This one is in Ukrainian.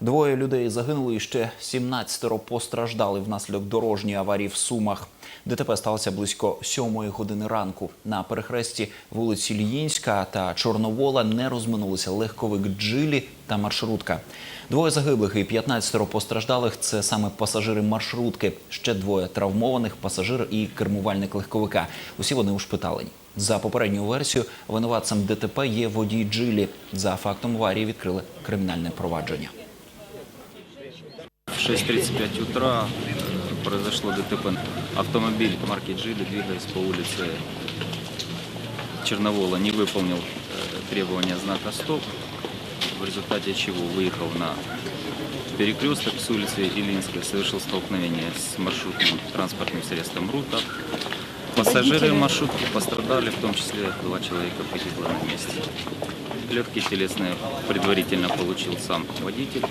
Двоє людей загинули і ще 17 постраждали внаслідок дорожньої аварії в Сумах. ДТП сталося близько 7 години ранку. На перехресті вулиці Льїнська та Чорновола не розминулися легковик Джилі та маршрутка. Двоє загиблих і 15 постраждалих це саме пасажири маршрутки. Ще двоє травмованих пасажир і кермувальник легковика. Усі вони ушпиталені. За попередньою версією, винуватцем ДТП є водій Джилі. За фактом аварії відкрили кримінальне провадження. В 6.35 утра произошло ДТП. Автомобиль марки Джили, двигаясь по улице Черновола, не выполнил э, требования знака «Стоп», в результате чего выехал на перекресток с улицы Илинской, совершил столкновение с маршрутным транспортным средством «Рута». Пассажиры маршрутки пострадали, в том числе два человека погибло на месте. Легкие телесные предварительно получил сам водитель.